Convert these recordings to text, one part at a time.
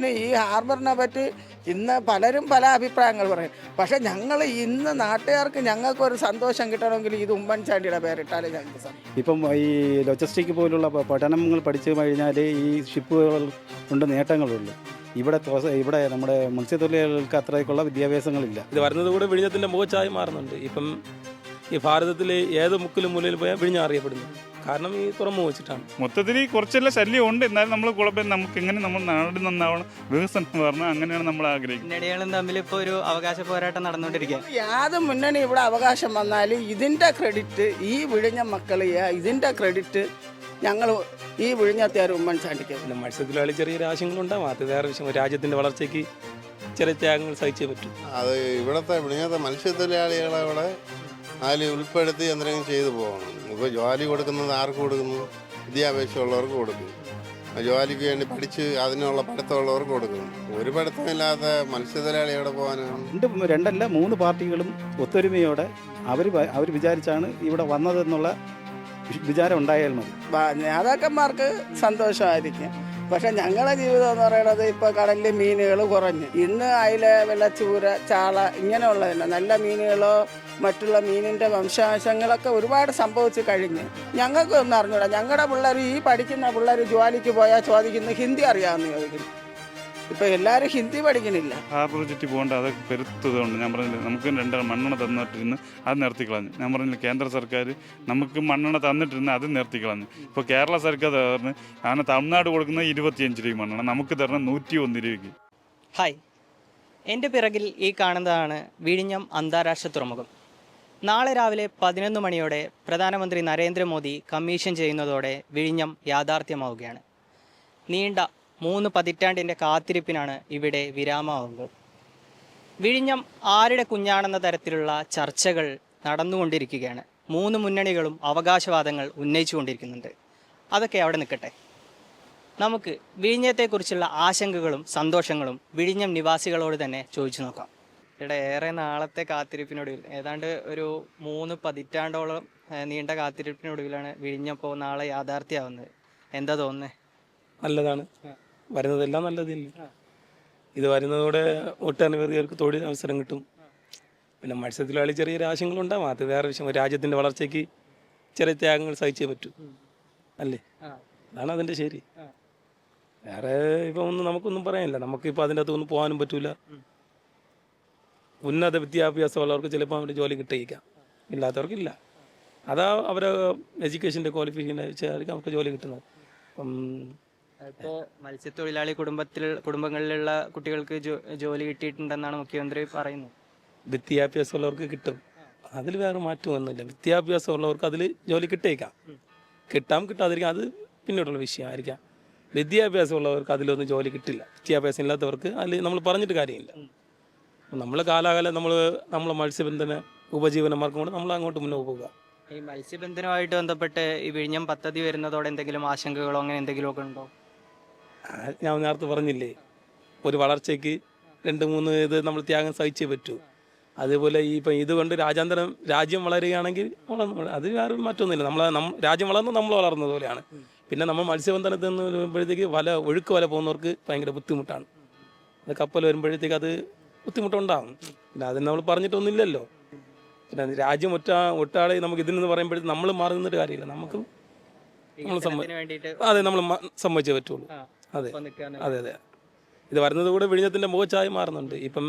വിഴിഞ്ഞത്തിന് ഈ ഹാർബറിനെ പറ്റി ഇന്ന് പലരും പല അഭിപ്രായങ്ങൾ പറയും. പക്ഷെ ഞങ്ങൾ ഇന്ന് നാട്ടുകാർക്ക് ഞങ്ങൾക്കൊരു സന്തോഷം കിട്ടണമെങ്കിൽ ഇത് ഉമ്മൻചാണ്ടിയുടെ പേരിട്ടാലേ ഞങ്ങൾക്ക് സന്തോഷം ഇപ്പം ഈ ലോജിസ്റ്റിക് പോലുള്ള പഠനങ്ങൾ പഠിച്ചു കഴിഞ്ഞാൽ ഈ ഷിപ്പുകൾ കൊണ്ട് നേട്ടങ്ങളുള്ളൂ ഇവിടെ ഇവിടെ നമ്മുടെ മത്സ്യത്തൊഴിലാളികൾക്ക് അത്രയ്ക്കുള്ള വിദ്യാഭ്യാസങ്ങളില്ല. ഇത് വരുന്നത് കൂടെ വിഴിഞ്ഞത്തിന്റെ മുഖച്ചായി മാറുന്നുണ്ട്. ഇപ്പം ഈ ഭാരതത്തിലെ ഏത് മുക്കിലും മൂലയിൽ പോയാൽ വിഴിഞ്ഞ അറിയപ്പെടുന്നു. കാരണം ഈ തുറമുഖം വെച്ചിട്ടാണ് മൊത്തത്തിൽ ഈ കുറച്ചെല്ലാം ശല്യം ഉണ്ട്. എന്നാലും നമ്മൾ കുഴപ്പം നമുക്ക് എങ്ങനെ നമ്മൾ നാട് നന്നാവണം വികസനം പറഞ്ഞാൽ അങ്ങനെയാണ് നമ്മൾ ആഗ്രഹിക്കുന്നത്. മുന്നണികളും തമ്മിൽ ഇപ്പോൾ ഒരു അവകാശ പോരാട്ടം നടന്നുകൊണ്ടിരിക്കുക യാതൊരു മുന്നണി ഇവിടെ അവകാശം വന്നാലും ഇതിന്റെ ക്രെഡിറ്റ് ഈ വിഴിഞ്ഞ മക്കൾ ഇതിന്റെ ക്രെഡിറ്റ് ഞങ്ങൾ ഈ വിഴിഞ്ഞത്തേർ ഉമ്മൻചാണ്ടിക്ക്. പിന്നെ മത്സ്യത്തൊഴിലാളി ചെറിയ ആശയങ്ങളുണ്ടാവും അത് വേറെ വിഷയം. രാജ്യത്തിന്റെ വളർച്ചയ്ക്ക് ചെറിയ ത്യാഗങ്ങൾ സഹിച്ചേ പറ്റും. അത് ഇവിടുത്തെ ഇവിടുത്തെ മത്സ്യത്തൊഴിലാളികളെ ഇവിടെ അതിൽ ഉൾപ്പെടുത്തി എന്തെങ്കിലും ചെയ്തു പോകണം. ഇപ്പോൾ ജോലി കൊടുക്കുന്നത് ആർക്ക് കൊടുക്കുന്നു? വിദ്യാഭ്യാസമുള്ളവർക്ക് കൊടുക്കും. ജോലിക്ക് വേണ്ടി പഠിച്ച് അതിനുള്ള പഠിത്തമുള്ളവർക്ക് കൊടുക്കും. ഒരു പഠിത്തമില്ലാത്ത മത്സ്യത്തൊഴിലാളി എവിടെ പോകാനാണ് രണ്ട് രണ്ടല്ല മൂന്ന് പാർട്ടികളും ഒത്തൊരുമയോടെ അവർ അവർ വിചാരിച്ചാണ് ഇവിടെ വന്നതെന്നുള്ള വിചാരം ഉണ്ടായാൽ മതി. നേതാക്കന്മാർക്ക് സന്തോഷമായിരിക്കും. പക്ഷെ ഞങ്ങളുടെ ജീവിതം എന്ന് പറയുന്നത് ഇപ്പോൾ കടലിൽ മീനുകൾ കുറഞ്ഞു. ഇന്ന് അയില വെള്ളച്ചൂര ചാള ഇങ്ങനെയുള്ളതല്ല. നല്ല മീനുകളോ മറ്റുള്ള മീനിന്റെ വംശാംശങ്ങളൊക്കെ ഒരുപാട് സംഭവിച്ചു കഴിഞ്ഞ്. ഞങ്ങൾക്ക് ഒന്നും അറിഞ്ഞൂടാ. ഞങ്ങളുടെ പിള്ളേർ ഈ പഠിക്കുന്ന പിള്ളേർ ജോലിക്ക് പോയാൽ ചോദിക്കുന്നു ഹിന്ദി അറിയാമെന്ന് ചോദിക്കുന്നു. ഇപ്പം എല്ലാരും ഹിന്ദി പഠിക്കണില്ല. ആ ചുറ്റി പോകേണ്ട അത് പെരുത്തതുകൊണ്ട് ഞാൻ പറഞ്ഞില്ല നമുക്ക് രണ്ടര മണ്ണെണ്ണ തന്നിട്ടിരുന്ന് അത് നിർത്തി കളഞ്ഞു. ഞാൻ പറഞ്ഞില്ല കേന്ദ്ര സർക്കാർ നമുക്ക് മണ്ണെണ്ണ തന്നിട്ടിരുന്ന് അത് നിർത്തി കളഞ്ഞു. ഇപ്പോൾ കേരള സർക്കാർ പറഞ്ഞ് അങ്ങനെ തമിഴ്നാട് കൊടുക്കുന്ന ഇരുപത്തിയഞ്ച് രൂപ മണ്ണെണ്ണ നമുക്ക് തരണം നൂറ്റി ഒന്ന് രൂപയ്ക്ക്. ഹായ്. എന്റെ പിറകിൽ ഈ കാണുന്നതാണ് വിഴിഞ്ഞം അന്താരാഷ്ട്ര തുറമുഖം. നാളെ രാവിലെ പതിനൊന്ന് മണിയോടെ പ്രധാനമന്ത്രി നരേന്ദ്രമോദി കമ്മീഷൻ ചെയ്യുന്നതോടെ വിഴിഞ്ഞം യാഥാർത്ഥ്യമാവുകയാണ്. നീണ്ട മൂന്ന് പതിറ്റാണ്ടിന്റെ കാത്തിരിപ്പിനാണ് ഇവിടെ വിരാമാവുന്നത് വിഴിഞ്ഞം ആരുടെ കുഞ്ഞാണെന്ന തരത്തിലുള്ള ചർച്ചകൾ നടന്നുകൊണ്ടിരിക്കുകയാണ്. മൂന്ന് മുന്നണികളും അവകാശവാദങ്ങൾ ഉന്നയിച്ചുകൊണ്ടിരിക്കുന്നുണ്ട്. അതൊക്കെ അവിടെ നിൽക്കട്ടെ. നമുക്ക് വിഴിഞ്ഞത്തെക്കുറിച്ചുള്ള ആശങ്കകളും സന്തോഷങ്ങളും വിഴിഞ്ഞം നിവാസികളോട് തന്നെ ചോദിച്ചു നോക്കാം. ഇവിടെ ഏറെ നാളത്തെ കാത്തിരിപ്പിനൊടുവിൽ. ഏതാണ്ട് ഒരു മൂന്ന് പതിറ്റാണ്ടോളം നീണ്ട കാത്തിരിപ്പിനൊടുവിലാണ് വിഴിഞ്ഞപ്പോൾ നാളെ യാഥാർത്ഥ്യമാവുന്നത് എന്താ തോന്നുന്നത് നല്ലതാണ്. വരുന്നതെല്ലാം നല്ലത് തന്നെ ഇത് വരുന്നതോടെ ഒട്ടനവധികൾക്ക് തൊഴിൽ അവസരം കിട്ടും. പിന്നെ മത്സ്യത്തൊഴിലാളി ചെറിയ ആശയങ്ങളുണ്ടാവും അത് വേറെ വിഷയം. രാജ്യത്തിന്റെ വളർച്ചയ്ക്ക് ചെറിയ ത്യാഗങ്ങൾ സഹിച്ചേ പറ്റൂ. അല്ലേ? അതാണ് അതിന്റെ ശരി. വേറെ ഇപ്പൊ ഒന്നും നമുക്കൊന്നും പറയാനില്ല. നമുക്കിപ്പോൾ അതിന്റെ അകത്തൊന്നും പോകാനും പറ്റൂല. ഉന്നത വിദ്യാഭ്യാസമുള്ളവർക്ക് ചിലപ്പോൾ അവരുടെ ജോലി കിട്ടിയേക്കാം. ഇല്ലാത്തവർക്കില്ല. അതാ അവരെ എഡ്യൂക്കേഷന്റെ ക്വാളിഫിക്കേഷൻ വെച്ചായിരിക്കും അവർക്ക് ജോലി കിട്ടുന്നത്. അപ്പം ഇപ്പോൾ മത്സ്യത്തൊഴിലാളി കുടുംബത്തിൽ കുടുംബങ്ങളിലുള്ള കുട്ടികൾക്ക് ജോലി കിട്ടിയിട്ടുണ്ടെന്നാണ് മുഖ്യമന്ത്രി പറയുന്നത്. വിദ്യാഭ്യാസമുള്ളവർക്ക് കിട്ടും. അതിൽ വേറെ മാറ്റമൊന്നുമില്ല. വിദ്യാഭ്യാസമുള്ളവർക്ക് അതിൽ ജോലി കിട്ടേക്കാം കിട്ടാം കിട്ടാതിരിക്കാം. അത് പിന്നീടുള്ള വിഷയമായിരിക്കാം. വിദ്യാഭ്യാസമുള്ളവർക്ക് അതിലൊന്നും ജോലി കിട്ടില്ല. വിദ്യാഭ്യാസം ഇല്ലാത്തവർക്ക് അതിൽ നമ്മൾ പറഞ്ഞിട്ട് കാര്യമില്ല. നമ്മൾ കാലാകാലം നമ്മൾ നമ്മളെ മത്സ്യബന്ധന ഉപജീവന മാർഗം കൊണ്ട് നമ്മൾ അങ്ങോട്ട് മുന്നോട്ട് പോകുക ഈ മത്സ്യബന്ധനവുമായിട്ട് ബന്ധപ്പെട്ട് ഈ വിഴിഞ്ഞം പദ്ധതി വരുന്നതോടെ എന്തെങ്കിലും ആശങ്കകളോ അങ്ങനെ എന്തെങ്കിലുമൊക്കെ ഉണ്ടോ? ഞാൻ നേരത്തെ പറഞ്ഞില്ലേ ഒരു വളർച്ചയ്ക്ക് രണ്ട് മൂന്ന് ഇത് നമ്മൾ ത്യാഗം സഹിച്ചേ പറ്റൂ. അതേപോലെ ഈ ഇപ്പം ഇതുകൊണ്ട് രാജ്യാന്തരം രാജ്യം വളരുകയാണെങ്കിൽ വളർന്നു അത് വേറെ മറ്റൊന്നുമില്ല. നമ്മൾ നം- രാജ്യം വളർന്നു നമ്മൾ വളർന്നത് പോലെയാണ്. പിന്നെ നമ്മൾ മത്സ്യബന്ധനത്തിൽ നിന്ന് വരുമ്പോഴത്തേക്ക് വല ഒഴുക്ക് വല പോകുന്നവർക്ക് ഭയങ്കര ബുദ്ധിമുട്ടാണ്. അത് കപ്പൽ വരുമ്പോഴത്തേക്ക് അത് ബുദ്ധിമുട്ടുണ്ടാകും പിന്നെ അതിന് നമ്മൾ പറഞ്ഞിട്ടൊന്നുമില്ലല്ലോ. പിന്നെ രാജ്യം ഒറ്റ ഒട്ടാളെ നമുക്ക് ഇതിൽ നിന്ന് പറയുമ്പോഴത്തേക്ക് നമ്മൾ മാറി നിന്നിട്ട് കാര്യമില്ല. നമുക്ക് നമ്മൾ സമ്മതി അതെ നമ്മൾ സമ്മതിച്ചേ പറ്റുള്ളൂ. അതെ. അതെ അതെ. ഇത് വരുന്നത് കൂടെ വിഴിഞ്ഞത്തിന്റെ മുഖച്ചായി മാറുന്നുണ്ട്. ഇപ്പം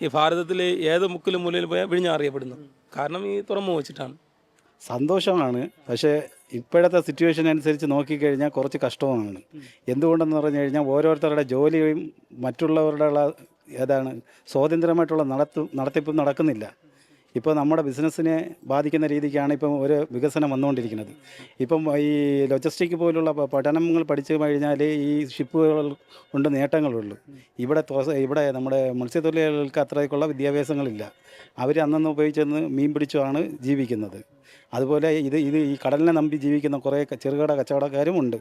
ഈ ഭാരതത്തിലെ ഏത് മുക്കിലും മൂലയിൽ പോയാൽ വിഴിഞ്ഞ അറിയപ്പെടുന്നു കാരണം ഈ തുറമുഖം വെച്ചിട്ടാണ്. സന്തോഷമാണ്. പക്ഷേ ഇപ്പോഴത്തെ സിറ്റുവേഷൻ അനുസരിച്ച് നോക്കിക്കഴിഞ്ഞാൽ കുറച്ച് കഷ്ടവുമാണ്. എന്തുകൊണ്ടെന്ന് പറഞ്ഞു കഴിഞ്ഞാൽ ഓരോരുത്തരുടെ ജോലിയും മറ്റുള്ളവരുടെ ഉള്ള ഏതാണ് സ്വാതന്ത്ര്യമായിട്ടുള്ള നടത്തു നടത്തിപ്പും നടക്കുന്നില്ല. ഇപ്പോൾ നമ്മുടെ ബിസിനസ്സിനെ ബാധിക്കുന്ന രീതിക്കാണ് ഇപ്പം ഒരു വികസനം വന്നുകൊണ്ടിരിക്കുന്നത്. ഇപ്പം ഈ ലോജിസ്റ്റിക് പോലുള്ള പഠനങ്ങൾ പഠിച്ചു കഴിഞ്ഞാൽ ഈ ഷിപ്പുകൾ കൊണ്ട് നേട്ടങ്ങളുള്ളൂ. ഇവിടെ ഇവിടെ നമ്മുടെ മത്സ്യത്തൊഴിലാളികൾക്ക് അത്രയ്ക്കുള്ള വിദ്യാഭ്യാസങ്ങളില്ല. അവർ അന്നന്ന് ഉപയോഗിച്ചെന്ന് മീൻ പിടിച്ചുമാണ് ജീവിക്കുന്നത്. അതുപോലെ ഇത് ഇത് ഈ കടലിനെ നമ്പി ജീവിക്കുന്ന കുറേ ചെറുകിട കച്ചവടക്കാരും ഉണ്ട്.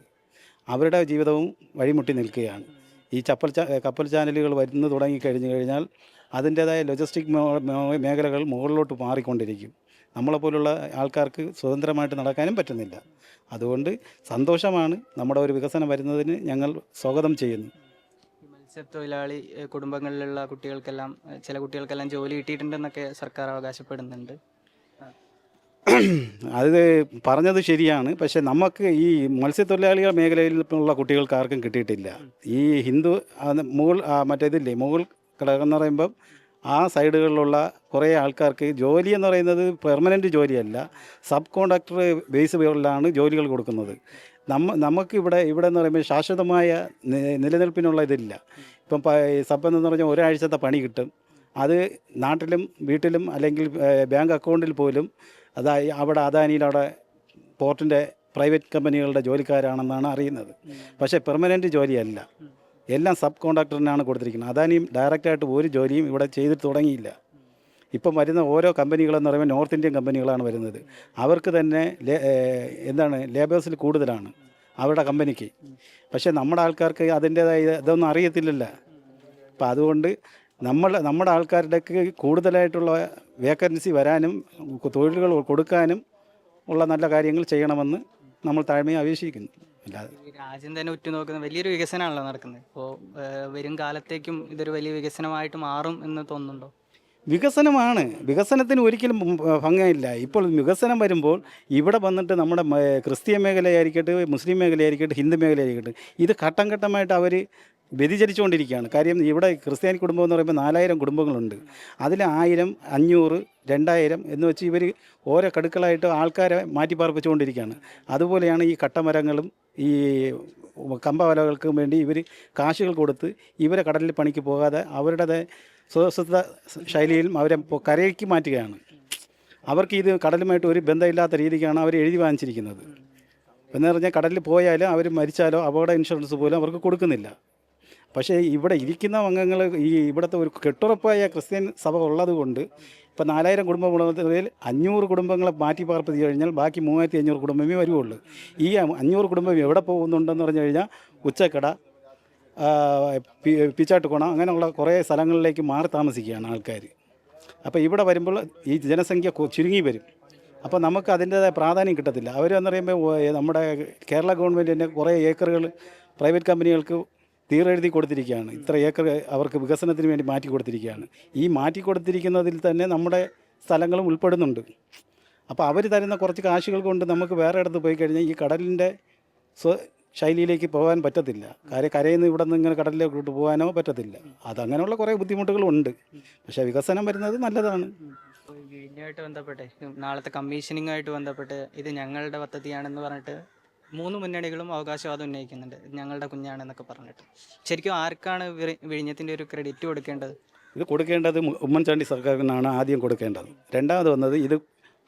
അവരുടെ ജീവിതവും വഴിമുട്ടി നിൽക്കുകയാണ്. ഈ ചപ്പൽ കപ്പൽ ചാനലുകൾ വരുന്നു തുടങ്ങി കഴിഞ്ഞു കഴിഞ്ഞാൽ അതിന്റേതായ ലോജിസ്റ്റിക് മേഖലകൾ മുകളിലോട്ട് മാറിക്കൊണ്ടിരിക്കും. നമ്മളെപ്പോലുള്ള ആൾക്കാർക്ക് സ്വതന്ത്രമായിട്ട് നടക്കാനും പറ്റുന്നില്ല. അതുകൊണ്ട് സന്തോഷമാണ് നമ്മുടെ ഒരു വികസനം വരുന്നതിന് ഞങ്ങൾ സ്വാഗതം ചെയ്യുന്നു. മത്സ്യത്തൊഴിലാളി കുടുംബങ്ങളിലുള്ള കുട്ടികൾക്കെല്ലാം ചില കുട്ടികൾക്കെല്ലാം ജോലി കിട്ടിയിട്ടുണ്ടെന്നൊക്കെ സർക്കാർ അവകാശപ്പെടുന്നുണ്ട്. അത് പറഞ്ഞത് ശരിയാണ്. പക്ഷെ നമുക്ക് ഈ മത്സ്യത്തൊഴിലാളികൾ മേഖലയിൽ ഉള്ള കുട്ടികൾക്ക് ആർക്കും കിട്ടിയിട്ടില്ല. ഈ ഹിന്ദു മുകൾ മറ്റേതില്ലേ മുകൾ ഘടകം എന്ന് പറയുമ്പം ആ സൈഡുകളിലുള്ള കുറേ ആൾക്കാർക്ക് ജോലി എന്ന് പറയുന്നത് പെർമനന്റ് ജോലിയല്ല. സബ് കോൺട്രാക്ടർ ബേസ് പേരിലാണ് ജോലികൾ കൊടുക്കുന്നത്. നമ്മ നമുക്ക് ഇവിടെ ഇവിടെ എന്ന് പറയുമ്പോൾ ശാശ്വതമായ നിലനിൽപ്പിനുള്ള ഇതില്ല. ഇപ്പം സബ് എന്ന് പറഞ്ഞാൽ ഒരാഴ്ചത്തെ പണി കിട്ടും. അത് നാട്ടിലും വീട്ടിലും അല്ലെങ്കിൽ ബാങ്ക് അക്കൗണ്ടിൽ പോലും അതായി അവിടെ അദാനിയിൽ അവിടെ പോർട്ടിന്റെ പ്രൈവറ്റ് കമ്പനികളുടെ ജോലിക്കാരാണെന്നാണ് അറിയുന്നത്. പക്ഷേ പെർമനന്റ് ജോലിയല്ല. എല്ലാം സബ് കോൺട്രാക്ടറിനാണ് കൊടുത്തിരിക്കുന്നത്. അദാനിയും ഡയറക്റ്റായിട്ട് ഒരു ജോലിയും ഇവിടെ ചെയ്തിട്ട് തുടങ്ങിയില്ല. ഇപ്പം വരുന്ന ഓരോ കമ്പനികളെന്ന് പറയുമ്പോൾ നോർത്ത് ഇന്ത്യൻ കമ്പനികളാണ് വരുന്നത്. അവർക്ക് തന്നെ എന്താണ് ലേബേഴ്സിൽ കൂടുതലാണ് അവരുടെ കമ്പനിക്ക്. പക്ഷേ നമ്മുടെ ആൾക്കാർക്ക് അതിന്റേതായ ഇതൊന്നും അറിയത്തില്ലല്ലോ. അപ്പം അതുകൊണ്ട് നമ്മൾ നമ്മുടെ ആൾക്കാരുടെയൊക്കെ കൂടുതലായിട്ടുള്ള വേക്കൻസി വരാനും തൊഴിലുകൾ കൊടുക്കാനും ഉള്ള നല്ല കാര്യങ്ങൾ ചെയ്യണമെന്ന് നമ്മൾ താഴ്മയെ അപേക്ഷിക്കുന്നു. അല്ലാതെ രാജ്യം തന്നെ ഉറ്റുനോക്കുന്ന വലിയൊരു വികസനമാണല്ലോ നടക്കുന്നത്. ഇപ്പോൾ വരും കാലത്തേക്കും ഇതൊരു വലിയ വികസനമായിട്ട് മാറും എന്ന് തോന്നുന്നുണ്ടോ? വികസനമാണ്. വികസനത്തിന് ഒരിക്കലും ഭംഗിയില്ല. ഇപ്പോൾ വികസനം വരുമ്പോൾ ഇവിടെ വന്നിട്ട് നമ്മുടെ ക്രിസ്ത്യൻ മേഖലയായിരിക്കട്ടെ മുസ്ലിം മേഖലയായിരിക്കട്ടെ ഹിന്ദു മേഖലയായിരിക്കട്ടെ ഇത് ഘട്ടം ഘട്ടമായിട്ട് അവർ വ്യതിചലിച്ചുകൊണ്ടിരിക്കുകയാണ്. കാര്യം ഇവിടെ ക്രിസ്ത്യാനി കുടുംബം എന്ന് പറയുമ്പോൾ നാലായിരം കുടുംബങ്ങളുണ്ട്. അതിൽ ആയിരം അഞ്ഞൂറ് രണ്ടായിരം എന്ന് വെച്ച് ഇവർ ഓരോ കടുക്കളായിട്ട് ആൾക്കാരെ മാറ്റിപ്പാർപ്പിച്ചുകൊണ്ടിരിക്കുകയാണ്. അതുപോലെയാണ് ഈ കട്ടമരങ്ങളും ഈ കമ്പവലകൾക്കും വേണ്ടി ഇവർ കാശുകൾ കൊടുത്ത് ഇവരെ കടലിൽ പണിക്ക് പോകാതെ അവരുടെ സ്വസ്ഥ ശൈലിയിൽ അവരെ കരയ്ക്ക് മാറ്റുകയാണ്. അവർക്ക് ഇത് കടലുമായിട്ട് ഒരു ബന്ധമില്ലാത്ത രീതിക്കാണ് അവർ എഴുതി വാങ്ങിച്ചിരിക്കുന്നത്. എന്ന് പറഞ്ഞാൽ കടലിൽ പോയാലും അവർ മരിച്ചാലോ അപകട ഇൻഷുറൻസ് പോലും അവർക്ക് കൊടുക്കുന്നില്ല. പക്ഷേ ഇവിടെ ഇരിക്കുന്ന അംഗങ്ങൾ ഈ ഇവിടുത്തെ ഒരു കെട്ടുറപ്പായ ക്രിസ്ത്യൻ സഭ ഉള്ളത് കൊണ്ട് ഇപ്പോൾ നാലായിരം കുടുംബമുള്ളതിൽ അഞ്ഞൂറ് കുടുംബങ്ങളെ മാറ്റി പാർപ്പിച്ച് കഴിഞ്ഞാൽ ബാക്കി മൂവായിരത്തി അഞ്ഞൂറ് കുടുംബമേ വരുവുള്ളൂ. ഈ അഞ്ഞൂറ് കുടുംബം എവിടെ പോകുന്നുണ്ടെന്ന് പറഞ്ഞു കഴിഞ്ഞാൽ ഉച്ചക്കട പിച്ചാട്ടുകോണം അങ്ങനെയുള്ള കുറേ സ്ഥലങ്ങളിലേക്ക് മാറി താമസിക്കുകയാണ് ആൾക്കാർ. അപ്പോൾ ഇവിടെ വരുമ്പോൾ ഈ ജനസംഖ്യ ചുരുങ്ങി വരും. അപ്പോൾ നമുക്ക് അതിന്റേതായ പ്രാധാന്യം കിട്ടത്തില്ല. അവരെന്ന് പറയുമ്പോൾ നമ്മുടെ കേരള ഗവൺമെന്റിന്റെ കുറേ ഏക്കറുകൾ പ്രൈവറ്റ് കമ്പനികൾക്ക് തീരെഴുതി കൊടുത്തിരിക്കുകയാണ്. ഇത്ര ഏക്കർ അവർക്ക് വികസനത്തിന് വേണ്ടി മാറ്റി കൊടുത്തിരിക്കുകയാണ്. ഈ മാറ്റി കൊടുത്തിരിക്കുന്നതിൽ തന്നെ നമ്മുടെ സ്ഥലങ്ങളും ഉൾപ്പെടുന്നുണ്ട്. അപ്പോൾ അവർ തരുന്ന കുറച്ച് കാശുകൾ കൊണ്ട് നമുക്ക് വേറെ ഇടത്ത് പോയി കഴിഞ്ഞാൽ ഈ കടലിന്റെ സ്വ ശൈലിയിലേക്ക് പോകാൻ പറ്റത്തില്ല. കാര്യം കരയിൽ നിന്ന് ഇവിടെ നിന്ന് ഇങ്ങനെ കടലിലേക്ക് പോകാനോ പറ്റത്തില്ല. അതങ്ങനെയുള്ള കുറേ ബുദ്ധിമുട്ടുകളുണ്ട് പക്ഷേ വികസനം വരുന്നത് നല്ലതാണ്. ഇതിനായിട്ട് ബന്ധപ്പെട്ട് നാളത്തെ കമ്മീഷനിങ്ങായിട്ട് ബന്ധപ്പെട്ട് ഇത് ഞങ്ങളുടെ പദ്ധതിയാണെന്ന് പറഞ്ഞിട്ട് മൂന്ന് മുന്നണികളും അവകാശവാദം ഉന്നയിക്കുന്നുണ്ട്. ഞങ്ങളുടെ കുഞ്ഞാണെന്നൊക്കെ പറഞ്ഞിട്ട്. ശരിക്കും ആർക്കാണ് വിഴി- വിഴിഞ്ഞത്തിന്റെ ഒരു ക്രെഡിറ്റ് കൊടുക്കേണ്ടത്? ഇത് കൊടുക്കേണ്ടത് ഉമ്മൻചാണ്ടി സർക്കാരിനാണ് ആദ്യം കൊടുക്കേണ്ടത്. രണ്ടാമത് വന്നത് ഇത്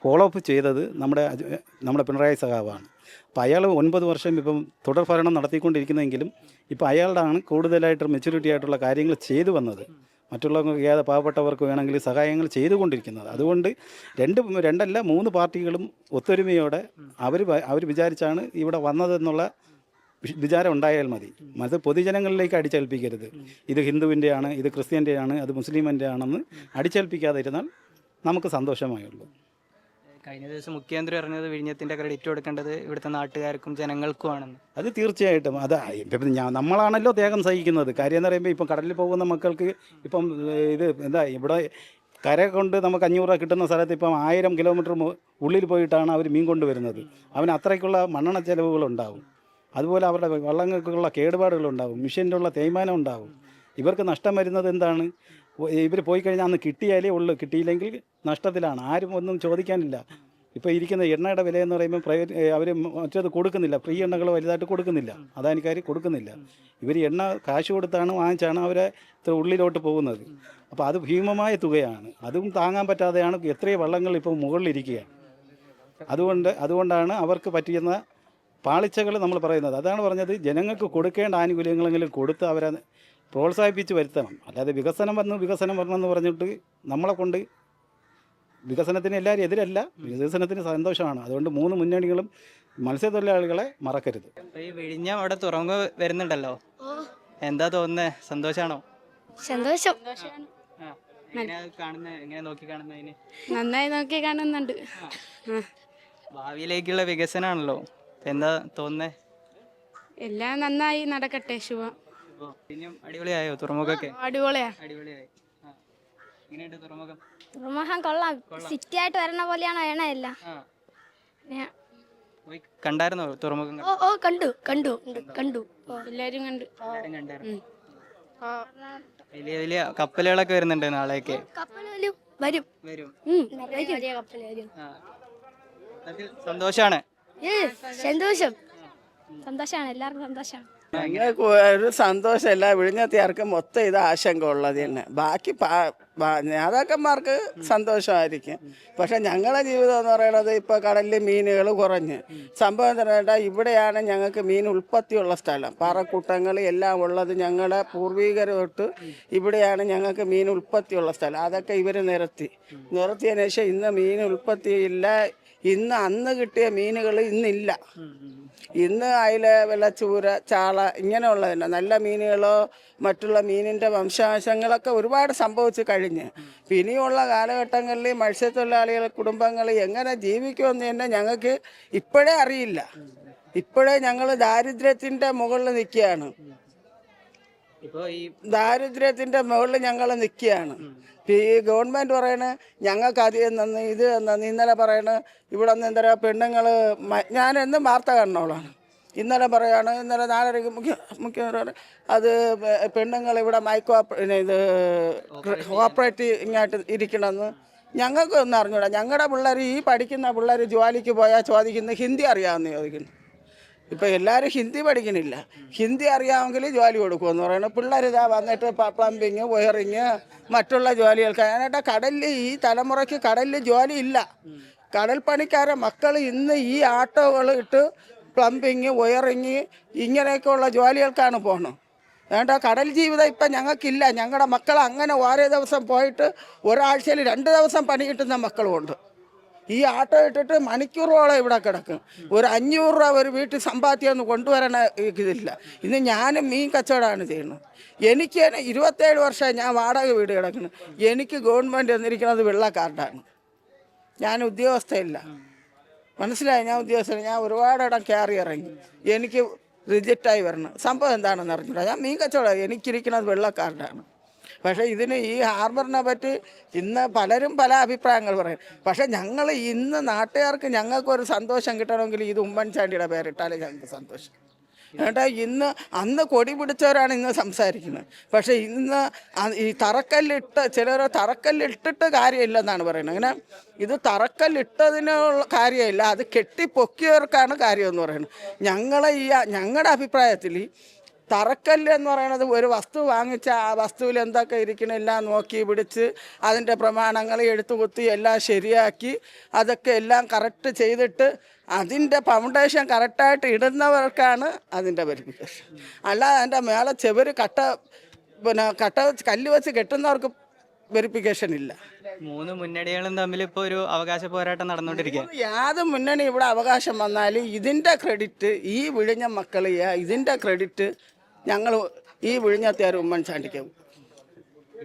ഫോളോ അപ്പ് ചെയ്തത് നമ്മുടെ നമ്മുടെ പിണറായി സഖാവാണ്. അപ്പോൾ അയാൾ ഒൻപത് വർഷം ഇപ്പം തുടർ ഭരണം നടത്തിക്കൊണ്ടിരിക്കുന്നെങ്കിലും ഇപ്പോൾ അയാളുടെ ആണ് കൂടുതലായിട്ട് മെച്യൂരിറ്റി ആയിട്ടുള്ള കാര്യങ്ങൾ ചെയ്തു വന്നത്. മറ്റുള്ളവർക്ക് ഏത് പാവപ്പെട്ടവർക്ക് വേണമെങ്കിൽ സഹായങ്ങൾ ചെയ്തുകൊണ്ടിരിക്കുന്നത്. അതുകൊണ്ട് രണ്ട് രണ്ടല്ല മൂന്ന് പാർട്ടികളും ഒത്തൊരുമയോടെ അവർ അവർ വിചാരിച്ചാണ് ഇവിടെ വന്നതെന്നുള്ള വിചാരം ഉണ്ടായാൽ മതി. അത് പൊതുജനങ്ങളിലേക്ക് അടിച്ചേൽപ്പിക്കരുത്. ഇത് ഹിന്ദുവിന്റെയാണ് ഇത് ക്രിസ്ത്യന്റെയാണ് അത് മുസ്ലിമിന്റെ ആണെന്ന് അടിച്ചേൽപ്പിക്കാതിരുന്നാൽ നമുക്ക് സന്തോഷമായുള്ളൂ കഴിഞ്ഞ ദിവസം മുഖ്യമന്ത്രി പറഞ്ഞത് വിഴിഞ്ഞത്തിന്റെ ക്രെഡിറ്റ് കൊടുക്കേണ്ടത് ഇവിടുത്തെ നാട്ടുകാർക്കും ജനങ്ങൾക്കുമാണെന്ന്. അത് തീർച്ചയായിട്ടും. അത് ഇപ്പം ഞാൻ നമ്മളാണല്ലോ ത്യാഗം സഹിക്കുന്നത്. കാര്യം എന്ന് പറയുമ്പോൾ ഇപ്പം കടലിൽ പോകുന്ന മക്കൾക്ക് ഇപ്പം ഇത് എന്താ ഇവിടെ കര കൊണ്ട് നമുക്ക് അഞ്ഞൂറ് രൂപ കിട്ടുന്ന സ്ഥലത്ത് ഇപ്പം ആയിരം കിലോമീറ്റർ ഉള്ളിൽ പോയിട്ടാണ് അവർ മീൻ കൊണ്ടുവരുന്നത്. അവന് അത്രയ്ക്കുള്ള മണ്ണെണ്ണ ചെലവുകളുണ്ടാവും അതുപോലെ അവരുടെ വള്ളങ്ങൾക്കുള്ള കേടുപാടുകളുണ്ടാവും മിഷീന്റെ ഉള്ള തേയ്മാനം ഉണ്ടാവും. ഇവർക്ക് നഷ്ടം വരുന്നത് എന്താണ്? ഇവർ പോയി കഴിഞ്ഞാൽ അന്ന് കിട്ടിയാലേ ഉള്ളൂ. കിട്ടിയില്ലെങ്കിൽ നഷ്ടത്തിലാണ്. ആരും ഒന്നും ചോദിക്കാനില്ല. ഇപ്പോൾ ഇരിക്കുന്ന എണ്ണയുടെ വില എന്ന് പറയുമ്പോൾ പ്രൈവറ്റ് അവർ മറ്റേത് കൊടുക്കുന്നില്ല. ഫ്രീ എണ്ണകൾ വലുതായിട്ട് കൊടുക്കുന്നില്ല. അദാനിക്കാർ കൊടുക്കുന്നില്ല. ഇവർ എണ്ണ കാശ് കൊടുത്താണ് വാങ്ങിച്ചാണ് അവരെ ഇത്ര ഉള്ളിലോട്ട് പോകുന്നത്. അപ്പോൾ അത് ഭീമമായ തുകയാണ്. അതും താങ്ങാൻ പറ്റാതെയാണ് എത്രയോ വള്ളങ്ങൾ ഇപ്പോൾ മുകളിലിരിക്കുകയാണ്. അതുകൊണ്ട് അതുകൊണ്ടാണ് അവർക്ക് പറ്റിയുന്ന പാളിച്ചകൾ നമ്മൾ പറയുന്നത്. അതാണ് പറഞ്ഞത്. ജനങ്ങൾക്ക് കൊടുക്കേണ്ട ആനുകൂല്യങ്ങളെങ്കിലും കൊടുത്ത് അവരെ പ്രോത്സാഹിപ്പിച്ച് വരുത്തണം. അല്ലാതെ വികസനം വന്നു വികസനം വരണമെന്ന് പറഞ്ഞിട്ട് നമ്മളെ കൊണ്ട് വികസനത്തിന് എല്ലാവരും എതിരല്ല വികസനത്തിന് സന്തോഷമാണ്. അതുകൊണ്ട് മൂന്ന് മുന്നണികളും മത്സ്യത്തൊഴിലാളികളെ മറക്കരുത്. അപ്പോൾ ഈ വിഴിഞ്ഞം അവിടെ തുറങ്ങ വരുന്നുണ്ടല്ലോ. എന്താ തോന്നുന്നത് സന്തോഷാണോ? സന്തോഷം. നന്നായി നോക്കി കാണുന്നുണ്ട്. ഭാവിയിലേക്കുള്ള വികസനമാണല്ലോ എന്താ തോന്നുന്നത് എല്ലാം നന്നായി നടക്കട്ടെ ശുഭം. ഇനിയും അടിപൊളിയായോ തുറമുഖമൊക്കെ? അടിപൊളിയാ. അടിപൊളിയായി. ആ. എങ്ങനെയുണ്ട് തുറമുഖം? തുറമുഖം കൊള്ളാം. സിറ്റി ആയിട്ട് വരണ പോലെയാണ് വരണല്ല ആ. പോയി കണ്ടായിരുന്നോ തുറമുഖം ഓ ഓ കണ്ടു കണ്ടു കണ്ടു എല്ലാരും കണ്ടു. കണ്ടായിരുന്നു. വലിയ വലിയ കപ്പലുകളൊക്കെ വരുന്നുണ്ട് നാളെയൊക്കെ കപ്പൽ വരും വരും. വരും. ഉം, വലിയ കപ്പൽ വരും. ആ. അതിൽ സന്തോഷാണ്. സന്തോഷം. സന്തോഷാണ്. എല്ലാവർക്കും സന്തോഷാണ്. ഞങ്ങൾക്ക് ഒരു സന്തോഷമല്ല. വിഴിഞ്ഞത്തിയാർക്ക് മൊത്തം ഇത് ആശങ്ക ഉള്ളത് തന്നെ. ബാക്കി നേതാക്കന്മാർക്ക് സന്തോഷമായിരിക്കും. പക്ഷെ ഞങ്ങളുടെ ജീവിതം എന്ന് പറയുന്നത് ഇപ്പോൾ കടലിൽ മീനുകൾ കുറഞ്ഞ്. സംഭവം തന്നെ ഇവിടെയാണ് ഞങ്ങൾക്ക് മീൻ ഉൽപ്പത്തിയുള്ള സ്ഥലം. പാറക്കൂട്ടങ്ങൾ എല്ലാം ഉള്ളത് ഞങ്ങളുടെ പൂർവികർ തൊട്ട് ഇവിടെയാണ് ഞങ്ങൾക്ക് മീൻ ഉൽപ്പത്തിയുള്ള സ്ഥലം. അതൊക്കെ ഇവർ നിരത്തി. നിരത്തിയതിനു ശേഷം ഇന്ന് മീൻ ഉൽപ്പത്തിയില്ല ഇന്ന് അന്ന് കിട്ടിയ മീനുകൾ ഇന്നില്ല. ഇന്ന് അതിൽ വെള്ളച്ചൂര ചാള ഇങ്ങനെയുള്ളതന്നെ. നല്ല മീനുകളോ മറ്റുള്ള മീനിന്റെ വംശാംശങ്ങളൊക്കെ ഒരുപാട് സംഭവിച്ചു കഴിഞ്ഞ്. പിന്നെയുള്ള ഇനിയുള്ള കാലഘട്ടങ്ങളിൽ മത്സ്യത്തൊഴിലാളികൾ കുടുംബങ്ങൾ എങ്ങനെ ജീവിക്കുമെന്ന് തന്നെ ഞങ്ങൾക്ക് ഇപ്പോഴേ അറിയില്ല. ഇപ്പോഴേ ഞങ്ങൾ ദാരിദ്ര്യത്തിന്റെ മുകളിൽ നിൽക്കുകയാണ്. ഇപ്പോൾ ഈ ദാരിദ്ര്യത്തിന്റെ മുകളിൽ ഞങ്ങൾ നിൽക്കുകയാണ്. ഈ ഗവൺമെന്റ് പറയണ ഞങ്ങൾക്ക് അധികം നന്ന് ഇത് നന്ന് ഇന്നലെ പറയണ ഇവിടെ നിന്ന് എന്താ പെണ്ണുങ്ങൾ ഞാൻ എന്നും വാർത്ത കാണുന്നവളാണ് ഇന്നലെ പറയാണ് ഇന്നലെ നാലരയ്ക്ക് മുഖ്യ മുഖ്യമന്ത്രി അത് പെണ്ണുങ്ങൾ ഇവിടെ മൈക്കോ ഇത് കോപ്പറേറ്റീവ് ഇങ്ങോട്ട് ഇരിക്കണമെന്ന് ഞങ്ങൾക്കൊന്നും അറിഞ്ഞൂടാ ഞങ്ങളുടെ പിള്ളേർ ഈ പഠിക്കുന്ന പിള്ളേർ ജോലിക്ക് പോയാൽ ചോദിക്കുന്നത് ഹിന്ദി അറിയാമെന്ന് ചോദിക്കുന്നു. ഇപ്പം എല്ലാവരും ഹിന്ദി പഠിക്കണില്ല. ഹിന്ദി അറിയാമെങ്കിൽ ജോലി കൊടുക്കുമെന്ന് പറയുന്നത്. പിള്ളേർ ഇതാ വന്നിട്ട് പ്ലംബിങ് വയറിങ് മറ്റുള്ള ജോലികൾക്ക്. അതിനായിട്ട് കടലിൽ ഈ തലമുറയ്ക്ക് കടലിൽ ജോലി ഇല്ല. കടൽ പണിക്കാരെ മക്കൾ ഇന്ന് ഈ ആട്ടോകൾ ഇട്ട് പ്ലംബിങ് വയറിങ് ഇങ്ങനെയൊക്കെയുള്ള ജോലികൾക്കാണ് പോകണം വേണ്ട കടൽ ജീവിതം ഇപ്പം ഞങ്ങൾക്കില്ല. ഞങ്ങളുടെ മക്കൾ അങ്ങനെ ഓരോ ദിവസം പോയിട്ട് ഒരാഴ്ചയിൽ രണ്ട് ദിവസം പണി കിട്ടുന്ന മക്കളുമുണ്ട്. ഈ ആട്ടോ ഇട്ടിട്ട് മണിക്കൂറോളം ഇവിടെ കിടക്കും. ഒരു അഞ്ഞൂറ് രൂപ ഒരു വീട്ടിൽ സമ്പാദ്യമൊന്നും കൊണ്ടുവരണ ഇതില്ല. ഇന്ന് ഞാനും മീൻ കച്ചവടമാണ് ചെയ്യുന്നത്. എനിക്ക് ഇരുപത്തേഴ് വർഷമായി ഞാൻ വാടക വീട് കിടക്കുന്നു. എനിക്ക് ഗവൺമെന്റ് തന്നിരിക്കുന്നത് വെള്ള കാർഡാണ് ഞാൻ ഉദ്യോഗസ്ഥയില്ല. മനസ്സിലായി? ഞാൻ ഉദ്യോഗസ്ഥൻ ഞാൻ ഒരുപാടിടം കയറി ഇറങ്ങി. എനിക്ക് റിജക്റ്റായി വരണം. സംഭവം എന്താണെന്ന് അറിഞ്ഞില്ല ഞാൻ മീൻ കച്ചവടം. എനിക്കിരിക്കുന്നത് വെള്ള കാർഡാണ് പക്ഷേ ഇതിന് ഈ ഹാർബറിനെ പറ്റി ഇന്ന് പലരും പല അഭിപ്രായങ്ങൾ പറയും. പക്ഷേ ഞങ്ങൾ ഇന്ന് നാട്ടുകാർക്ക് ഞങ്ങൾക്കൊരു സന്തോഷം കിട്ടണമെങ്കിൽ ഇത് ഉമ്മൻചാണ്ടിയുടെ പേരിട്ടാലേ ഞങ്ങൾക്ക് സന്തോഷം. ഏട്ടാ ഇന്ന് അന്ന് കൊടി പിടിച്ചവരാണ് ഇന്ന് സംസാരിക്കുന്നത്. പക്ഷേ ഇന്ന് ഈ തറക്കല്ലിട്ട് ചിലർ തറക്കല്ലിട്ടിട്ട് കാര്യമില്ലെന്നാണ് പറയുന്നത്. അങ്ങനെ ഇത് തറക്കല്ലിട്ടതിനുള്ള കാര്യമില്ല അത് കെട്ടിപ്പൊക്കിയവർക്കാണ് കാര്യമെന്ന് പറയുന്നത്. ഞങ്ങളെ ഈ ഞങ്ങളുടെ അഭിപ്രായത്തിൽ തറക്കല്ല് എന്ന് പറയുന്നത് ഒരു വസ്തു വാങ്ങിച്ച ആ വസ്തുവിൽ എന്തൊക്കെ ഇരിക്കണില്ല നോക്കി പിടിച്ച് അതിന്റെ പ്രമാണങ്ങൾ എഴുത്തുകുത്തി എല്ലാം ശരിയാക്കി അതൊക്കെ എല്ലാം കറക്റ്റ് ചെയ്തിട്ട് അതിന്റെ ഫൗണ്ടേഷൻ കറക്റ്റായിട്ട് ഇടുന്നവർക്കാണ് അതിന്റെ വെരിഫിക്കേഷൻ അല്ലാതെ അതിന്റെ മേലെ ചെവര് കട്ട പിന്നെ കട്ട വെച്ച് കല്ല് വെച്ച് കെട്ടുന്നവർക്ക് വെരിഫിക്കേഷൻ ഇല്ല. മൂന്ന് മുന്നണികളും തമ്മിൽ ഇപ്പോൾ ഒരു അവകാശ പോരാട്ടം നടന്നുകൊണ്ടിരിക്കുക യാത് മുന്നണി ഇവിടെ അവകാശം വന്നാൽ ഇതിന്റെ ക്രെഡിറ്റ് ഈ വിഴിഞ്ഞ മക്കൾ ഇതിന്റെ ക്രെഡിറ്റ് ഞങ്ങൾ ഈ വിഴിഞ്ഞാത്തിയാർ ഉമ്മൻചാണ്ടിക്കും.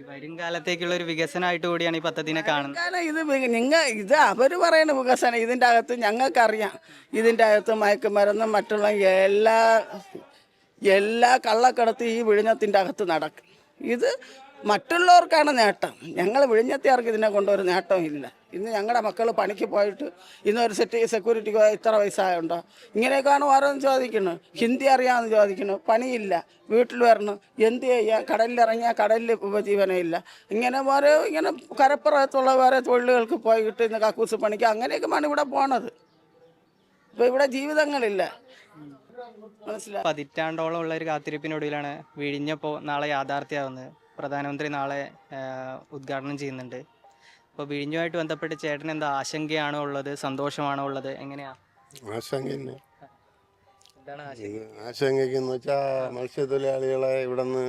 വരും കാലത്തേക്കുള്ള ഒരു വികസനമായിട്ട് കൂടിയാണ് ഈ പദ്ധതിനെ കാണുന്നത്. കാരണം ഇത് നിങ്ങൾ ഇത് അവർ പറയുന്ന വികസനം ഇതിന്റെ അകത്ത് ഞങ്ങൾക്കറിയാം. ഇതിന്റെ അകത്ത് മയക്കുമരുന്നും മറ്റുള്ള എല്ലാ എല്ലാ കള്ളക്കടത്ത് ഈ വിഴിഞ്ഞത്തിന്റെ അകത്ത് നടക്കും. ഇത് മറ്റുള്ളവർക്കാണ് നേട്ടം. ഞങ്ങൾ വിഴിഞ്ഞത്തിയാർക്ക് ഇതിനെ കൊണ്ടൊരു നേട്ടവും ഇല്ല. ഇന്ന് ഞങ്ങളുടെ മക്കൾ പണിക്ക് പോയിട്ട് ഇന്ന് ഒരു സെറ്റ് സെക്യൂരിറ്റിക്ക് ഇത്ര വയസ്സായുണ്ടോ? ഇങ്ങനെയൊക്കെയാണ് ഓരോന്ന് ചോദിക്കുന്നത് ഹിന്ദി അറിയാമെന്ന് ചോദിക്കുന്നു പണിയില്ല. വീട്ടിൽ വരണം. എന്ത് ചെയ്യുക കടലിലിറങ്ങിയാൽ കടലിൽ ഉപജീവനമില്ല. ഇങ്ങനെ ഓരോ ഇങ്ങനെ കരപ്പുറത്തുള്ള വേറെ തൊഴിലുകൾക്ക് പോയിട്ട് ഇന്ന് കക്കൂസ് പണിക്ക് അങ്ങനെയൊക്കെയാണ് ഇവിടെ പോണത്. ഇപ്പോൾ ഇവിടെ ജീവിതങ്ങളില്ല. മനസ്സിലായി? പതിറ്റാണ്ടോളം ഉള്ള ഒരു കാത്തിരിപ്പിനൊടുവിലാണ് വിഴിഞ്ഞപ്പോൾ നാളെ യാഥാർത്ഥ്യമാവുന്നത് പ്രധാനമന്ത്രി നാളെ ഉദ്ഘാടനം ചെയ്യുന്നുണ്ട്. അപ്പോൾ വിഴിഞ്ഞുമായിട്ട് ബന്ധപ്പെട്ട് ചേട്ടൻ എന്താ ആശങ്കയാണോ ഉള്ളത് സന്തോഷമാണോ ഉള്ളത് എങ്ങനെയാ? ആശങ്ക തന്നെ. എന്താണ് ആശങ്ക? ഇത് ആശങ്കയ്ക്കെന്ന് വെച്ചാൽ മത്സ്യത്തൊഴിലാളികളെ ഇവിടെ നിന്ന്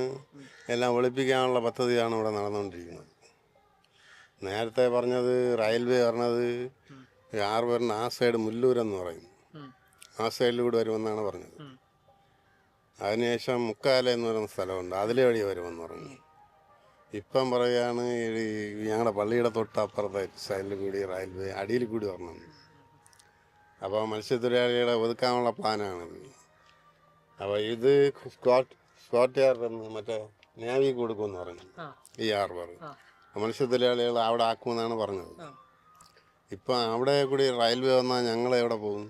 എല്ലാം ഒളിപ്പിക്കാനുള്ള പദ്ധതിയാണ് ഇവിടെ നടന്നുകൊണ്ടിരിക്കുന്നത്. നേരത്തെ പറഞ്ഞത് റെയിൽവേ പറഞ്ഞത് ഹാർബറിന് ആ സൈഡ് മുല്ലൂരെന്ന് പറയും. ആ സൈഡിലൂടെ വരുമെന്നാണ് പറഞ്ഞത്. അതിനുശേഷം മുക്കാല എന്ന് പറയുന്ന സ്ഥലമുണ്ട്. അതിലെ വഴി വരുമെന്ന് പറഞ്ഞു. ഇപ്പം പറയുകയാണ് ഈ ഞങ്ങളുടെ പള്ളിയുടെ തൊട്ടപ്പുറത്തെ സൈഡിൽ കൂടി റെയിൽവേ അടിയിൽ കൂടി വരണം അപ്പോൾ മത്സ്യത്തൊഴിലാളികളെ ഒതുക്കാനുള്ള പ്ലാനാണ് അപ്പോൾ ഇത് സ്കോട്ട് സ്കോട്ട് യാർഡ് മറ്റേ നേവി കൊടുക്കുമെന്ന് പറഞ്ഞു. ഈ ഹാർബർ ആ. മത്സ്യത്തൊഴിലാളികൾ അവിടെ ആക്കുമെന്നാണ് പറഞ്ഞത്. ഇപ്പം അവിടെ കൂടി റെയിൽവേ വന്നാൽ ഞങ്ങൾ എവിടെ പോകും?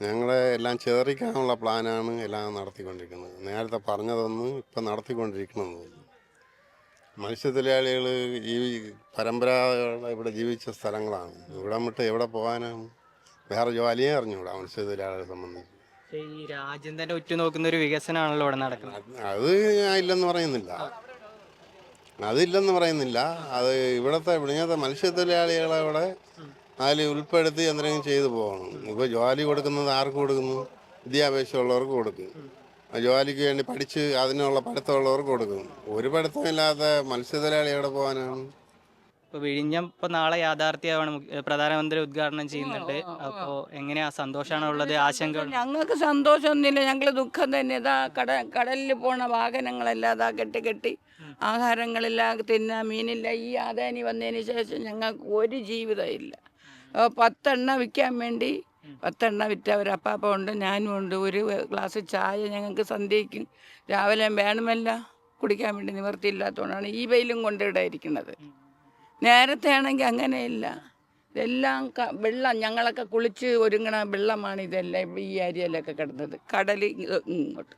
ഞങ്ങളെ എല്ലാം ചേറിക്കാനുള്ള പ്ലാനാണ് എല്ലാം നടത്തിക്കൊണ്ടിരിക്കുന്നത്. നേരത്തെ പറഞ്ഞതൊന്നും ഇപ്പം നടത്തിക്കൊണ്ടിരിക്കണമെന്ന് തോന്നുന്നു മത്സ്യത്തൊഴിലാളികൾ ജീവി പരമ്പരാഗത ഇവിടെ ജീവിച്ച സ്ഥലങ്ങളാണ്. ഇവിടെ വിട്ട് എവിടെ പോകാനും വേറെ ജോലിയേ അറിഞ്ഞൂടാ മത്സ്യത്തൊഴിലാളികളെ സംബന്ധിച്ച്. ഈ രാജ്യം തന്നെ ഉറ്റുനോക്കുന്ന ഒരു വികസനമാണല്ലോ ഇവിടെ നടക്കുന്നത്. അത് ഞാൻ ഇല്ലെന്ന് പറയുന്നില്ല. അതില്ലെന്ന് പറയുന്നില്ല. അത് ഇവിടുത്തെ ഇവിടുത്തെ മത്സ്യത്തൊഴിലാളികളെ ഇവിടെ അതിൽ ഉൾപ്പെടുത്തി എന്തെങ്കിലും ചെയ്തു പോകണം. ഇപ്പോൾ ജോലി കൊടുക്കുന്നത് ആർക്ക് കൊടുക്കുന്നു? വിദ്യാഭ്യാസമുള്ളവർക്ക് കൊടുക്കും. ജോലിക്ക് വേണ്ടി പഠിച്ച് അതിനുള്ള പഠിത്തമുള്ളവർക്ക് കൊടുക്കും. ഒരു പഠിത്തമില്ലാത്ത മത്സ്യത്തൊഴിലാളി എവിടെ പോകാനാണ്? ഇപ്പൊ വിഴിഞ്ഞം ഇപ്പൊ നാളെ യാഥാർത്ഥ്യമാണ് പ്രധാനമന്ത്രി ഉദ്ഘാടനം ചെയ്യുന്നുണ്ട്. അപ്പോ എങ്ങനെയാ സന്തോഷാണോ ഉള്ളത്? ആശങ്ക ഞങ്ങൾക്ക് സന്തോഷമൊന്നുമില്ല. ഞങ്ങൾ ദുഃഖം തന്നെ. ഇതാ കട കടലിൽ പോണ വാഹനങ്ങളെല്ലാം അതാ കെട്ടി കെട്ടി ആഹാരങ്ങളില്ല തിന്ന മീനില്ല. ഈ ആദാനി വന്നതിന് ശേഷം ഞങ്ങൾക്ക് ഒരു ജീവിതമില്ല പത്തെണ്ണ വിൽക്കാൻ വേണ്ടി പത്തെണ്ണ വിറ്റ ഒരു അപ്പാപ്പ ഉണ്ട് ഞാനും ഉണ്ട്. ഒരു ഗ്ലാസ് ചായ ഞങ്ങൾക്ക് സന്ധ്യയ്ക്കും രാവിലെ വേണമല്ല കുടിക്കാൻ വേണ്ടി നിവർത്തിയില്ലാത്തതുകൊണ്ടാണ് ഈ വെയിലും കൊണ്ട് നേരത്തെ ആണെങ്കിൽ അങ്ങനെയില്ല. ഇതെല്ലാം വെള്ളം ഞങ്ങളൊക്കെ കുളിച്ച് ഒരുങ്ങണ വെള്ളമാണ് ഇതെല്ലാം ഈ ഏരിയയിലൊക്കെ കിടന്നത്. കടൽ ഇങ്ങോട്ട്.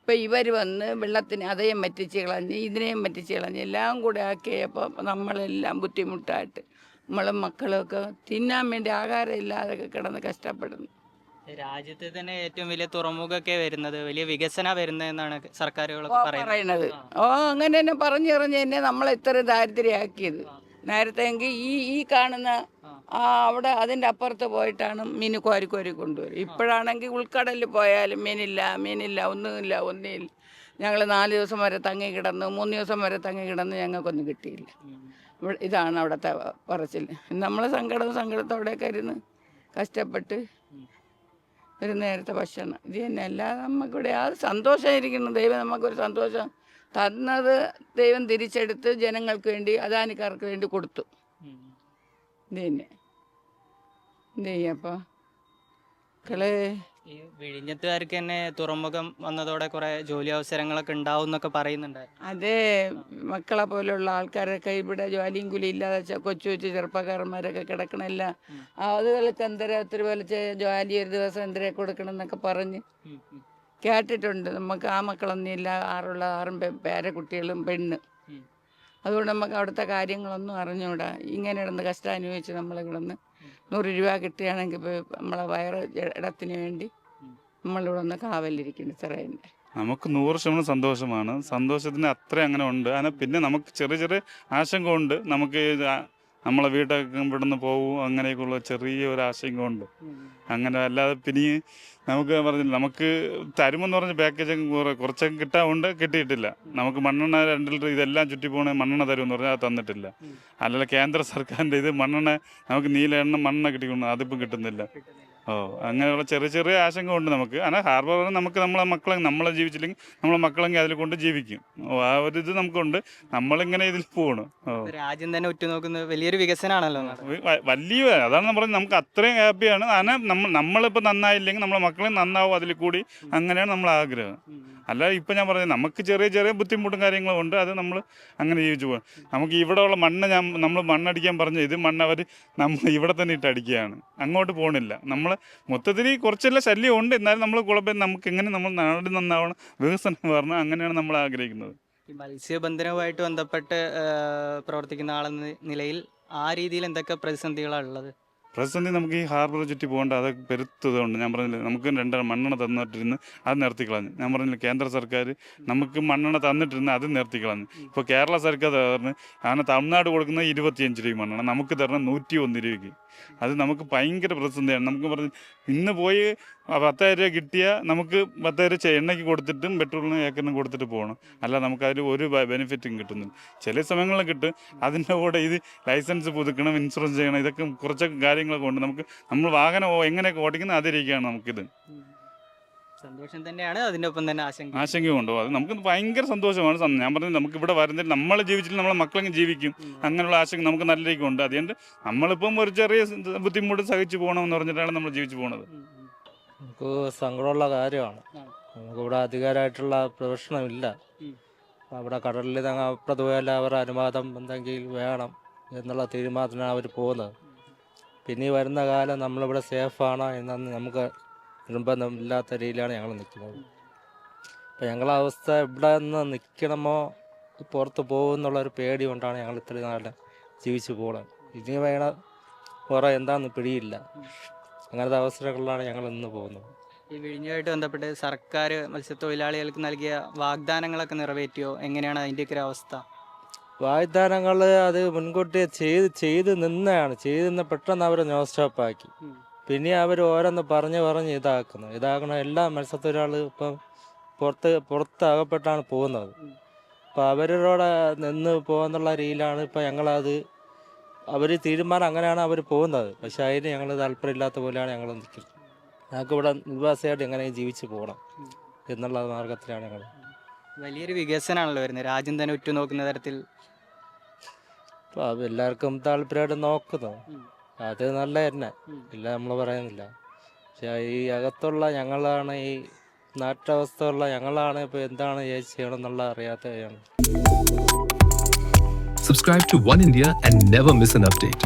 ഇപ്പം ഇവർ വന്ന് വെള്ളത്തിന് അതേയും പറ്റിച്ച് കളഞ്ഞ് ഇതിനെയും പറ്റിച്ച് കളഞ്ഞ് എല്ലാം കൂടെ ആക്കിയപ്പോൾ നമ്മളെല്ലാം ബുദ്ധിമുട്ടായിട്ട് നമ്മളും മക്കളൊക്കെ തിന്നാൻ വേണ്ടി ആഹാരം ഇല്ലാതെ കിടന്ന് കഷ്ടപ്പെടുന്നു. രാജ്യത്തെ തന്നെ ഏറ്റവും വലിയ തുറമുഖമൊക്കെ വരുന്നത് വലിയ വികസന വരുന്നതെന്നാണ് സർക്കാരുകളൊക്കെ പറയുന്നത്. ഓ അങ്ങനെ തന്നെ പറഞ്ഞു പറഞ്ഞ് തന്നെ നമ്മളെ ഇത്ര ദാരിദ്ര്യമാക്കിയത്. നേരത്തെ എങ്കിൽ ഈ ഈ കാണുന്ന ആ. അവിടെ അതിന്റെ അപ്പുറത്ത് പോയിട്ടാണ് മീൻ കോരി കോരി കൊണ്ടുവരും ഇപ്പോഴാണെങ്കിൽ ഉൾക്കടലിൽ പോയാലും മീനില്ല മീനില്ല ഒന്നുമില്ല ഒന്നുമില്ല ഞങ്ങൾ നാല് ദിവസം വരെ തങ്ങി കിടന്നു മൂന്ന് ദിവസം വരെ തങ്ങി കിടന്ന് ഞങ്ങൾക്കൊന്നും കിട്ടിയില്ല. ഇതാണ് അവിടുത്തെ പറച്ചിൽ. നമ്മൾ സങ്കടവും സങ്കടത്തോടെയൊക്കെ ഇരുന്ന് കഷ്ടപ്പെട്ട് ഒരു നേരത്തെ ഭക്ഷണം. ഇത് തന്നെ അല്ലാതെ നമുക്കിവിടെ ആ സന്തോഷമായിരിക്കുന്നു ദൈവം നമുക്കൊരു സന്തോഷം തന്നത് ദൈവം തിരിച്ചെടുത്ത് ജനങ്ങൾക്ക് വേണ്ടി അദാനിക്കാർക്ക് വേണ്ടി കൊടുത്തു. ഇത് തന്നെ. എന്ത് ചെയ്യപ്പോൾ മക്കളെ ഈ വിഴിഞ്ഞത്തുകാർക്ക് തന്നെ തുറമുഖം വന്നതോടെ കുറെ ജോലി അവസരങ്ങളൊക്കെ ഉണ്ടാവും എന്നൊക്കെ പറയുന്നുണ്ട്. അതേ മക്കളെ പോലുള്ള ആൾക്കാരൊക്കെ ഇവിടെ ജോലിയും കൂലി ഇല്ലാതെ കൊച്ചു കൊച്ചു ചെറുപ്പക്കാരന്മാരൊക്കെ കിടക്കണല്ല. അതുപോലത്തെ എന്തര ഒത്തിരി പോലെ ജോലി ഒരു ദിവസം എന്തര കൊടുക്കണം എന്നൊക്കെ പറഞ്ഞ് കേട്ടിട്ടുണ്ട്. നമുക്ക് ആ മക്കളൊന്നും ഇല്ല. ആറുള്ള ആറും പേരെ കുട്ടികളും പെണ്ണ്. അതുകൊണ്ട് നമുക്ക് അവിടുത്തെ കാര്യങ്ങളൊന്നും അറിഞ്ഞുകൂടാ ഇങ്ങനെ ഇടന്ന് കഷ്ടം അനുഭവിച്ച് നമ്മൾ കിടന്ന് നൂറ് രൂപ കിട്ടുകയാണെങ്കിൽ നമ്മളെ വയറ് ഇടത്തിന് വേണ്ടി നമ്മളിവിടെ ഒന്ന് കാവലിരിക്കുന്നു ചെറിയന്റെ. നമുക്ക് നൂറ് ശതമാനം സന്തോഷമാണ്. സന്തോഷത്തിന് അത്ര അങ്ങനെ ഉണ്ട്. അങ്ങനെ പിന്നെ നമുക്ക് ചെറിയ ചെറിയ ആശങ്ക ഉണ്ട് നമുക്ക് നമ്മളെ വീട്ടൊക്കെ ഇവിടുന്ന് പോകും അങ്ങനെയൊക്കെയുള്ള ചെറിയ ഒരു ആശങ്ക ഉണ്ട് അങ്ങനെ അല്ലാതെ പിന്നെ നമുക്ക് പറഞ്ഞില്ല നമുക്ക് തരുമെന്ന് പറഞ്ഞ പാക്കേജ് കുറച്ചൊക്കെ കിട്ടാറുണ്ട് കിട്ടിയിട്ടില്ല. നമുക്ക് മണ്ണെണ്ണ രണ്ട് ലിറ്റർ ഇതെല്ലാം ചുറ്റി പോകണേ മണ്ണെണ്ണ തരുമെന്ന് പറഞ്ഞാൽ അത് തന്നിട്ടില്ല. അല്ലല്ല കേന്ദ്ര സർക്കാരിന്റെ ഇത് മണ്ണെണ്ണ നമുക്ക് നീല എണ്ണ മണ്ണെണ്ണ കിട്ടിക്കൊണ്ട് അതിപ്പം കിട്ടുന്നില്ല. ഓ അങ്ങനെയുള്ള ചെറിയ ചെറിയ ആശങ്ക ഉണ്ട് നമുക്ക് ஆனால் ഹാർബർ നമുക്ക് നമ്മളെ മക്കളെ നമ്മളെ ജീവിച്ചില്ലെങ്കിൽ നമ്മളെ മക്കളെങ്കിൽ അതിൽ കൊണ്ട് ജീവിക്കും ഓ ആ ഒരു ഇത് നമുക്കുണ്ട് നമ്മളിങ്ങനെ ഇതിൽ പോകണം ഓ ഇപ്പൊ രാജ്യം തന്നെ ഉറ്റുനോക്കുന്ന വലിയൊരു വികസനമാണല്ലോ നടക്കുന്നത്. വ- വലിയ അതാണ് ഞാൻ പറഞ്ഞത് നമുക്ക് അത്രയും ഹാപ്പിയാണ് കാരണം നമ്മൾ നമ്മളിപ്പോൾ നന്നായില്ലെങ്കിൽ നമ്മളെ മക്കളെ നന്നാവും അതിൽ കൂടി അങ്ങനെയാണ് നമ്മളെ ആഗ്രഹം അല്ല ഇപ്പം ഞാൻ പറഞ്ഞത് നമുക്ക് ചെറിയ ചെറിയ ബുദ്ധിമുട്ടും കാര്യങ്ങളും ഉണ്ട്. അത് നമ്മൾ അങ്ങനെ ജീവിച്ചു പോകും നമുക്ക് ഇവിടെയുള്ള മണ്ണ് ഞാൻ നമ്മൾ മണ്ണടിക്കാൻ പറഞ്ഞു ഇത് മണ്ണ് അവർ നമ്മൾ ഇവിടെ തന്നെ ഇട്ട് അടിക്കുകയാണ്. അങ്ങോട്ട് പോകണില്ല നമ്മൾ മൊത്തത്തിൽ കുറച്ചെല്ലാം ശല്യം ഉണ്ട്. എന്നാലും നമ്മൾ കുഴപ്പം നമുക്ക് എങ്ങനെ നമ്മൾ നാട് നന്നാവണം വികസനം വരണം അങ്ങനെയാണ് നമ്മൾ ആഗ്രഹിക്കുന്നത്. ഈ മത്സ്യബന്ധനവുമായിട്ട് ബന്ധപ്പെട്ട് പ്രവർത്തിക്കുന്ന ആളെന്ന നിലയിൽ ആ രീതിയിൽ എന്തൊക്കെ പ്രതിസന്ധികളാണ് ഉള്ളത്? പ്രതിസന്ധി നമുക്ക് ഈ ഹാർബർ ചുറ്റി പോകേണ്ട അത് പെരുത്തതുകൊണ്ട് ഞാൻ പറഞ്ഞില്ല നമുക്ക് രണ്ടര മണ്ണെണ്ണ തന്നിട്ടിരുന്ന് അത് നിർത്തി കളഞ്ഞു ഞാൻ പറഞ്ഞില്ല കേന്ദ്ര സർക്കാർ നമുക്ക് മണ്ണെണ്ണ തന്നിട്ടിരുന്ന് അത് നിർത്തി കളഞ്ഞു ഇപ്പോൾ കേരള സർക്കാർ പറഞ്ഞ് അങ്ങനെ തമിഴ്നാട് കൊടുക്കുന്ന ഇരുപത്തിയഞ്ച് രൂപ മണ്ണെണ്ണ നമുക്ക് തരണം നൂറ്റി ഒന്ന് രൂപയ്ക്ക്. അത് നമുക്ക് ഭയങ്കര പ്രതിസന്ധിയാണ്. നമുക്ക് പറഞ്ഞ് ഇന്ന് പോയി പത്തായിരം രൂപ കിട്ടിയാൽ നമുക്ക് പത്തായിരം രൂപ എണ്ണയ്ക്ക് കൊടുത്തിട്ടും പെട്രോളിന് ഏക്കറിനും കൊടുത്തിട്ട് പോകണം അല്ല നമുക്ക് അതിൽ ഒരു ബെനിഫിറ്റും കിട്ടുന്നില്ല. ചില സമയങ്ങളിൽ കിട്ടും. അതിന്റെ കൂടെ ഇത് ലൈസൻസ് പുതുക്കണം ഇൻഷുറൻസ് ചെയ്യണം ഇതൊക്കെ കുറച്ചൊക്കെ കാര്യങ്ങളൊക്കെ ഉണ്ട്. നമുക്ക് നമ്മൾ വാഹനം എങ്ങനെയൊക്കെ ഓടിക്കുന്നത് അതിരിക്കുകയാണ് നമുക്കിത്. സന്തോഷം തന്നെയാണ്. അതിന്റെ ഒപ്പം തന്നെ ആശങ്ക ആശങ്കയുണ്ടോ അത് നമുക്ക് ഭയങ്കര സന്തോഷമാണ്. സം- ഞാൻ പറഞ്ഞത് നമുക്ക് ഇവിടെ വരുന്നത് നമ്മൾ ജീവിച്ചിട്ട് നമ്മളെ മക്കളെങ്കിൽ ജീവിക്കും. അങ്ങനെയുള്ള ആശങ്ക നമുക്ക് നല്ല രീതിക്ക് ഉണ്ട്. അതുകൊണ്ട് നമ്മളിപ്പം ഒരു ചെറിയ ബുദ്ധിമുട്ട് സഹിച്ചു പോകണം എന്ന് പറഞ്ഞിട്ടാണ് നമ്മൾ ജീവിച്ചു പോകുന്നത് നമുക്ക് സങ്കടമുള്ള കാര്യമാണ്. നമുക്കിവിടെ അധികാരമായിട്ടുള്ള പ്രവേശനമില്ല. അവിടെ കടലിൽ തങ്ങ അപ്പുറത്ത് പോയാൽ അവർ അനുവാദം എന്തെങ്കിലും വേണം എന്നുള്ള തീരുമാനത്തിനാണ് അവർ പോകുന്നത്. പിന്നെ വരുന്ന കാലം നമ്മളിവിടെ സേഫാണോ എന്നൊന്നും നമുക്ക് നിർബന്ധമില്ലാത്ത രീതിയിലാണ് ഞങ്ങൾ നിൽക്കുന്നത്. അപ്പം ഞങ്ങളെ അവസ്ഥ ഇവിടെ നിന്ന് നിൽക്കണമോ പുറത്ത് പോകുമെന്നുള്ളൊരു പേടി കൊണ്ടാണ് ഞങ്ങൾ ഇത്രയും നാളെ ജീവിച്ചു പോകുന്നത് ഇനി വേണ വേറെ എന്താണെന്ന് പിടിയില്ല. അങ്ങനത്തെ അവസരങ്ങളിലാണ് ഞങ്ങൾ ഇന്ന് പോകുന്നത്. ഈ വിഴിഞ്ഞുമായിട്ട് ബന്ധപ്പെട്ട് സർക്കാർ മത്സ്യത്തൊഴിലാളികൾക്ക് നൽകിയ വാഗ്ദാനങ്ങളൊക്കെ നിറവേറ്റിയോ? എങ്ങനെയാണ് അതിന്റെയൊക്കെ ഒരു അവസ്ഥ? വാഗ്ദാനങ്ങൾ അത് മുൻകൂട്ടി ചെയ്ത് ചെയ്ത് നിന്നാണ് ചെയ്ത് നിന്ന് പെട്ടെന്ന് അവർ നോ സ്റ്റോപ്പാക്കി. പിന്നെ അവർ ഓരോന്ന് പറഞ്ഞ് പറഞ്ഞ് ഇതാക്കുന്നു. ഇതാക്കണ എല്ലാ മത്സ്യത്തൊഴിലാളികളും ഇപ്പം പുറത്ത് പുറത്താകപ്പെട്ടാണ് പോകുന്നത്. അപ്പോൾ അപ്പം അവരോട് നിന്ന് പോകുന്നുള്ള രീതിയിലാണ് ഇപ്പം ഞങ്ങളത് അവർ തീരുമാനം അങ്ങനെയാണ് അവർ പോകുന്നത്. പക്ഷെ അതിന് ഞങ്ങൾ താല്പര്യമില്ലാത്ത പോലെയാണ് ഞങ്ങൾ നിൽക്കുന്നത്. ഞങ്ങൾക്ക് ഇവിടെ നിവാസിയായിട്ട് എങ്ങനെ ജീവിച്ച് പോകണം എന്നുള്ള മാർഗത്തിലാണ് ഞങ്ങൾ വലിയൊരു വികസനമാണല്ലോ വരുന്നത്. രാജ്യം തന്നെ ഉറ്റുനോക്കുന്ന തരത്തിൽ. എല്ലാവർക്കും താല്പര്യമായിട്ട് നോക്കുന്നു. അത് നല്ല തന്നെ ഇല്ല നമ്മൾ പറയുന്നില്ല. പക്ഷെ ഈ അകത്തുള്ള ഞങ്ങളാണ് ഈ നാട്ടവസ്ഥയുള്ള ഞങ്ങളാണ് ഇപ്പോൾ എന്താണ് ചെയ്യണം എന്നുള്ള അറിയാത്തതാണ് Subscribe to One India and never miss an update.